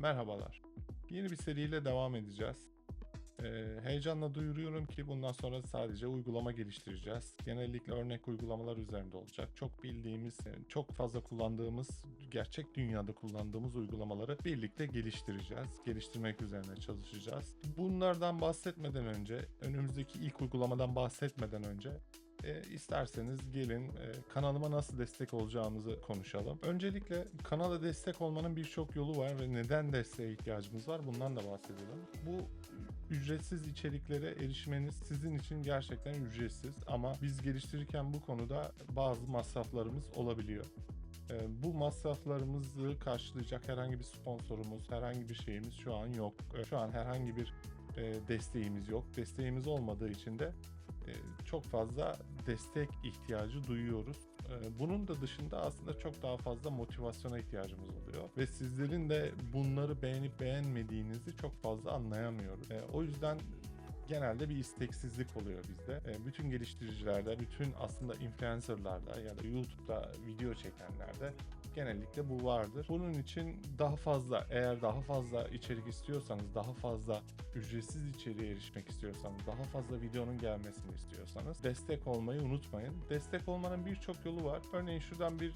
Merhabalar. Yeni bir seriyle devam edeceğiz. Ee, heyecanla duyuruyorum ki bundan sonra sadece uygulama geliştireceğiz. Genellikle örnek uygulamalar üzerinde olacak. Çok bildiğimiz, çok fazla kullandığımız, gerçek dünyada kullandığımız uygulamaları birlikte geliştireceğiz. Geliştirmek üzerine çalışacağız. Bunlardan bahsetmeden önce, önümüzdeki ilk uygulamadan bahsetmeden önce e, isterseniz gelin e, kanalıma nasıl destek olacağımızı konuşalım. Öncelikle kanala destek olmanın birçok yolu var ve neden desteğe ihtiyacımız var bundan da bahsedelim. Bu ücretsiz içeriklere erişmeniz sizin için gerçekten ücretsiz ama biz geliştirirken bu konuda bazı masraflarımız olabiliyor. E, bu masraflarımızı karşılayacak herhangi bir sponsorumuz, herhangi bir şeyimiz şu an yok. E, Şu an herhangi bir e, desteğimiz yok. Desteğimiz olmadığı için de çok fazla destek ihtiyacı duyuyoruz. E, Bunun da dışında aslında çok daha fazla motivasyona ihtiyacımız oluyor. Ve sizlerin de bunları beğenip beğenmediğinizi çok fazla anlayamıyoruz. E, O yüzden genelde bir isteksizlik oluyor bizde. E, Bütün geliştiricilerde, bütün aslında influencerlarda ya da YouTube'da video çekenlerde genellikle bu vardır. Bunun için daha fazla eğer daha fazla içerik istiyorsanız, daha fazla ücretsiz içeriğe erişmek istiyorsanız, daha fazla videonun gelmesini istiyorsanız destek olmayı unutmayın. Destek olmanın birçok yolu var. Örneğin şuradan bir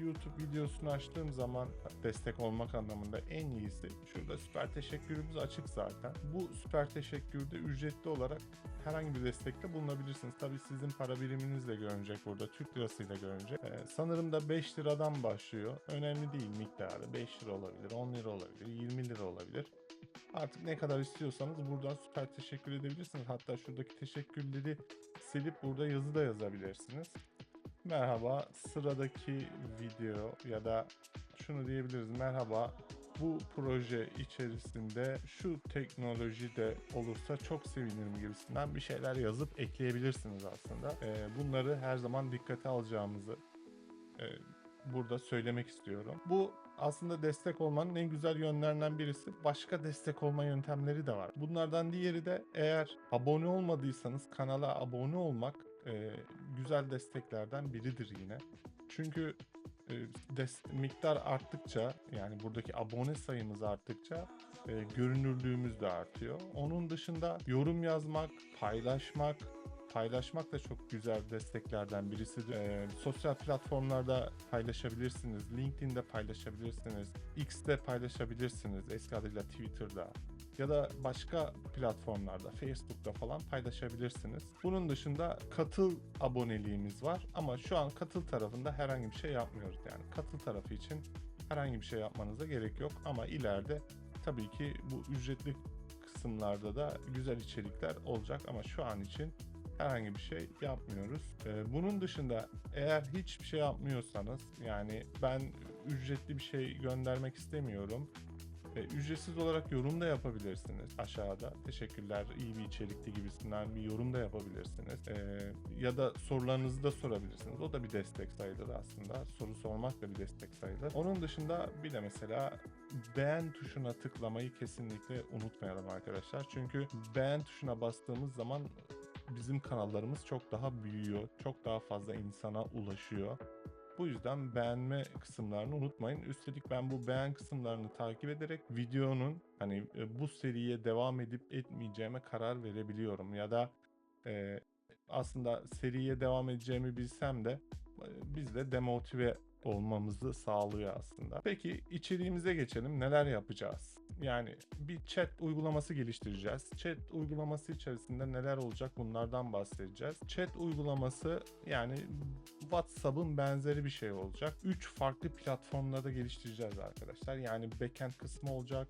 YouTube videosunu açtığım zaman destek olmak anlamında en iyisi şurada süper teşekkürümüz açık zaten. Bu süper teşekkürde ücretli olarak herhangi bir destekte bulunabilirsiniz. Tabii sizin para biriminizle görünecek burada. Türk lirasıyla görünecek. Ee, sanırım da 5 liradan başlıyor. Önemli değil miktarı. 5 lira olabilir, 10 lira olabilir, 20 lira olabilir. Artık ne kadar istiyorsanız buradan süper teşekkür edebilirsiniz. Hatta şuradaki teşekkürleri silip burada yazı da yazabilirsiniz. Merhaba sıradaki video ya da şunu diyebiliriz. Merhaba bu proje içerisinde şu teknoloji de olursa çok sevinirim gibisinden bir şeyler yazıp ekleyebilirsiniz aslında. Ee, bunları her zaman dikkate alacağımızı e, burada söylemek istiyorum. Bu aslında destek olmanın en güzel yönlerinden birisi. Başka destek olma yöntemleri de var. Bunlardan diğeri de eğer abone olmadıysanız kanala abone olmak e, güzel desteklerden biridir yine. Çünkü e, des- miktar arttıkça yani buradaki abone sayımız arttıkça e, görünürlüğümüz de artıyor. Onun dışında yorum yazmak, paylaşmak, paylaşmak da çok güzel desteklerden birisidir. Ee, sosyal platformlarda paylaşabilirsiniz, LinkedIn'de paylaşabilirsiniz, X'te paylaşabilirsiniz, eski adıyla Twitter'da ya da başka platformlarda, Facebook'ta falan paylaşabilirsiniz. Bunun dışında katıl aboneliğimiz var ama şu an katıl tarafında herhangi bir şey yapmıyoruz. Yani katıl tarafı için herhangi bir şey yapmanıza gerek yok ama ileride tabii ki bu ücretli kısımlarda da güzel içerikler olacak ama şu an için herhangi bir şey yapmıyoruz. Ee, bunun dışında eğer hiçbir şey yapmıyorsanız yani ben ücretli bir şey göndermek istemiyorum. E, ücretsiz olarak yorum da yapabilirsiniz aşağıda. Teşekkürler, iyi bir içerikti gibisinden bir yorum da yapabilirsiniz. E, ya da sorularınızı da sorabilirsiniz. O da bir destek sayılır aslında. Soru sormak da bir destek sayılır. Onun dışında bir de mesela beğen tuşuna tıklamayı kesinlikle unutmayalım arkadaşlar. Çünkü beğen tuşuna bastığımız zaman bizim kanallarımız çok daha büyüyor. Çok daha fazla insana ulaşıyor. Bu yüzden beğenme kısımlarını unutmayın. Üstelik ben bu beğen kısımlarını takip ederek videonun hani e, bu seriye devam edip etmeyeceğime karar verebiliyorum. Ya da e, aslında seriye devam edeceğimi bilsem de e, biz de demotive olmamızı sağlıyor aslında. Peki içeriğimize geçelim. Neler yapacağız? Yani bir chat uygulaması geliştireceğiz. Chat uygulaması içerisinde neler olacak bunlardan bahsedeceğiz. Chat uygulaması yani WhatsApp'ın benzeri bir şey olacak. 3 farklı platformlarda geliştireceğiz arkadaşlar. Yani backend kısmı olacak,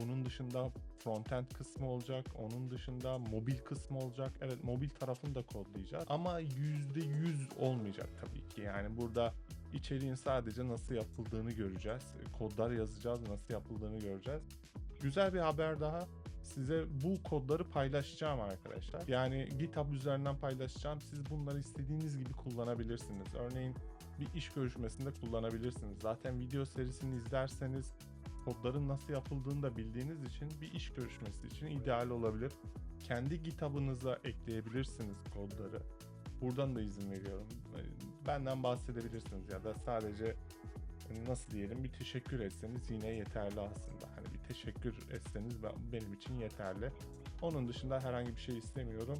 bunun dışında frontend kısmı olacak. Onun dışında mobil kısmı olacak. Evet mobil tarafını da kodlayacağız. Ama %100 olmayacak tabii ki. Yani burada içeriğin sadece nasıl yapıldığını göreceğiz. Kodlar yazacağız, nasıl yapıldığını göreceğiz. Güzel bir haber daha. Size bu kodları paylaşacağım arkadaşlar. Yani GitHub üzerinden paylaşacağım. Siz bunları istediğiniz gibi kullanabilirsiniz. Örneğin bir iş görüşmesinde kullanabilirsiniz. Zaten video serisini izlerseniz kodların nasıl yapıldığını da bildiğiniz için bir iş görüşmesi için ideal olabilir. Kendi GitHub'ınıza ekleyebilirsiniz kodları. Buradan da izin veriyorum. Benden bahsedebilirsiniz ya da sadece nasıl diyelim bir teşekkür etseniz yine yeterli aslında. Hani bir teşekkür etseniz ben- benim için yeterli. Onun dışında herhangi bir şey istemiyorum.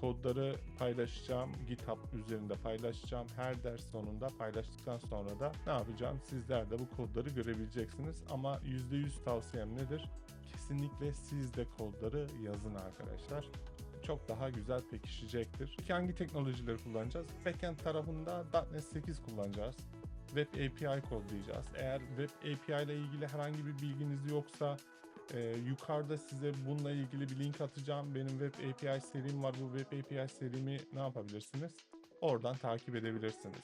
Kodları paylaşacağım. GitHub üzerinde paylaşacağım. Her ders sonunda paylaştıktan sonra da ne yapacağım? Sizler de bu kodları görebileceksiniz. Ama %100 tavsiyem nedir? Kesinlikle siz de kodları yazın arkadaşlar. Çok daha güzel pekişecektir. Peki hangi teknolojileri kullanacağız? Backend tarafında .NET 8 kullanacağız. Web API kodlayacağız. Eğer Web API ile ilgili herhangi bir bilginiz yoksa ee, yukarıda size bununla ilgili bir link atacağım. Benim web API serim var. Bu web API serimi ne yapabilirsiniz? Oradan takip edebilirsiniz.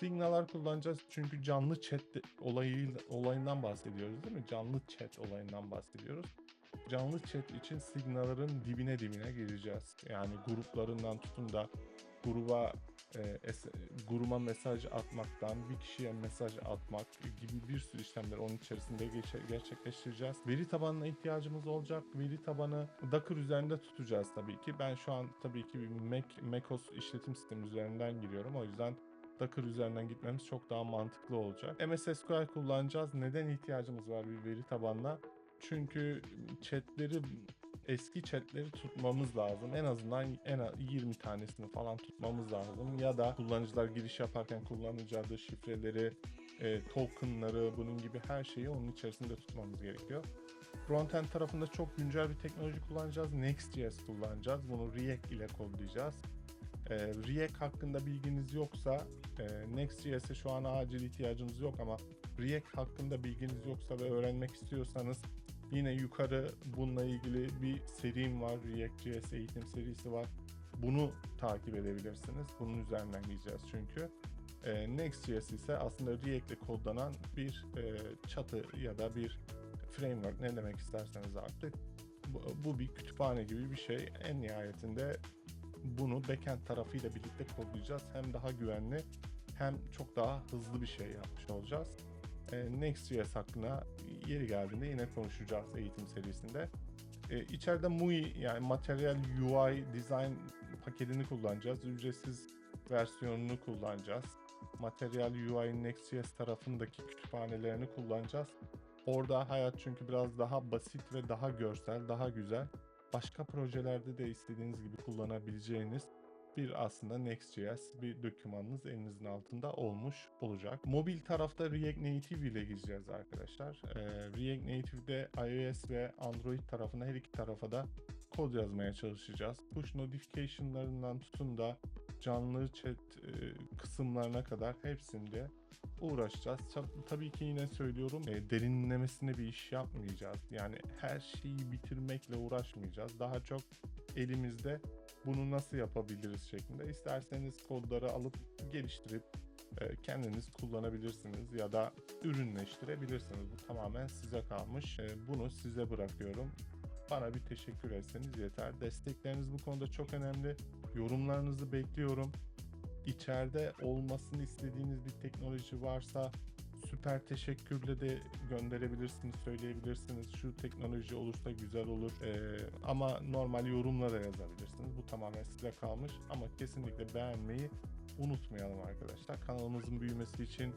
Signal'lar kullanacağız çünkü canlı chat olayı olayından bahsediyoruz değil mi? Canlı chat olayından bahsediyoruz. Canlı chat için signalların dibine dibine gireceğiz. Yani gruplarından tutun da gruba e, gruba mesaj atmaktan bir kişiye mesaj atmak gibi bir sürü işlemleri onun içerisinde gerçekleştireceğiz. Veri tabanına ihtiyacımız olacak. Veri tabanı Docker üzerinde tutacağız tabii ki. Ben şu an tabii ki bir Mac, macOS işletim sistemi üzerinden giriyorum. O yüzden Docker üzerinden gitmemiz çok daha mantıklı olacak. MS SQL kullanacağız. Neden ihtiyacımız var bir veri tabanına? Çünkü chatleri eski chatleri tutmamız lazım. En azından en az 20 tanesini falan tutmamız lazım. Ya da kullanıcılar giriş yaparken kullanacağı şifreleri, e, tokenları, bunun gibi her şeyi onun içerisinde tutmamız gerekiyor. Frontend tarafında çok güncel bir teknoloji kullanacağız. Next.js kullanacağız. Bunu React ile kodlayacağız. E, React hakkında bilginiz yoksa e, Next.js'e şu an acil ihtiyacınız yok ama React hakkında bilginiz yoksa ve öğrenmek istiyorsanız Yine yukarı bununla ilgili bir serim var. React.js eğitim serisi var. Bunu takip edebilirsiniz. Bunun üzerinden gideceğiz çünkü. E, Next.js ise aslında React ile kodlanan bir e, çatı ya da bir framework ne demek isterseniz artık. Bu bir kütüphane gibi bir şey. En nihayetinde bunu backend tarafıyla birlikte kodlayacağız. Hem daha güvenli hem çok daha hızlı bir şey yapmış olacağız. E, Next.js hakkında yeri geldiğinde yine konuşacağız eğitim serisinde. E, içeride MUI yani Material UI Design paketini kullanacağız. Ücretsiz versiyonunu kullanacağız. Material UI Next.js tarafındaki kütüphanelerini kullanacağız. Orada hayat çünkü biraz daha basit ve daha görsel, daha güzel. Başka projelerde de istediğiniz gibi kullanabileceğiniz bir aslında Next.js bir dokümanınız elinizin altında olmuş olacak. Mobil tarafta React Native ile gideceğiz arkadaşlar. Ee, React Native'de iOS ve Android tarafına her iki tarafa da kod yazmaya çalışacağız. Push notification'larından tutun da canlı chat e, kısımlarına kadar hepsinde uğraşacağız. Tab- tabii ki yine söylüyorum e, derinlemesine bir iş yapmayacağız. Yani her şeyi bitirmekle uğraşmayacağız. Daha çok elimizde bunu nasıl yapabiliriz şeklinde. İsterseniz kodları alıp geliştirip e, kendiniz kullanabilirsiniz ya da ürünleştirebilirsiniz. Bu tamamen size kalmış. E, Bunu size bırakıyorum. Bana bir teşekkür etseniz yeter. Destekleriniz bu konuda çok önemli. Yorumlarınızı bekliyorum. İçeride olmasını istediğiniz bir teknoloji varsa süper teşekkürle de gönderebilirsiniz, söyleyebilirsiniz. Şu teknoloji olursa güzel olur. Ee, ama normal yorumla da yazabilirsiniz. Bu tamamen size kalmış. Ama kesinlikle beğenmeyi unutmayalım arkadaşlar. Kanalımızın büyümesi için,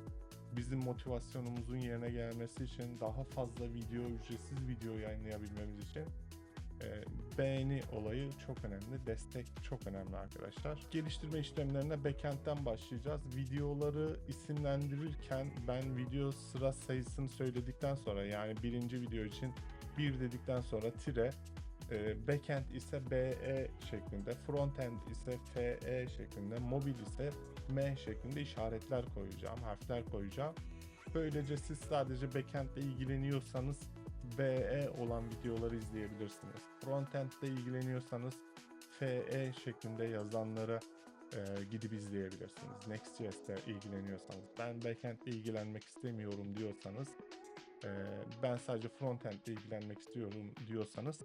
bizim motivasyonumuzun yerine gelmesi için, daha fazla video, ücretsiz video yayınlayabilmemiz için e, beğeni olayı çok önemli. Destek çok önemli arkadaşlar. Geliştirme işlemlerine backend'den başlayacağız. Videoları isimlendirirken ben video sıra sayısını söyledikten sonra yani birinci video için bir dedikten sonra tire e, backend ise BE şeklinde, frontend ise FE şeklinde, mobil ise M şeklinde işaretler koyacağım, harfler koyacağım. Böylece siz sadece backend ile ilgileniyorsanız BE olan videoları izleyebilirsiniz. Frontend ile ilgileniyorsanız FE şeklinde yazanlara e, gidip izleyebilirsiniz. Next.js'te ilgileniyorsanız, ben backend ile ilgilenmek istemiyorum diyorsanız, e, ben sadece frontend ile ilgilenmek istiyorum diyorsanız,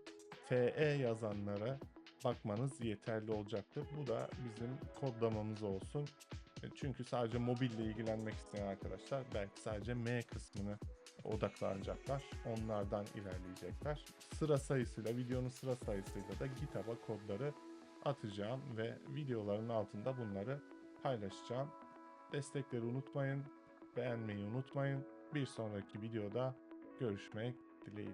FE yazanlara bakmanız yeterli olacaktır. Bu da bizim kodlamamız olsun. Çünkü sadece mobille ilgilenmek isteyen arkadaşlar belki sadece M kısmını odaklanacaklar. Onlardan ilerleyecekler. Sıra sayısıyla, videonun sıra sayısıyla da GitHub'a kodları atacağım ve videoların altında bunları paylaşacağım. Destekleri unutmayın. beğenmeyi unutmayın. Bir sonraki videoda görüşmek dileğiyle.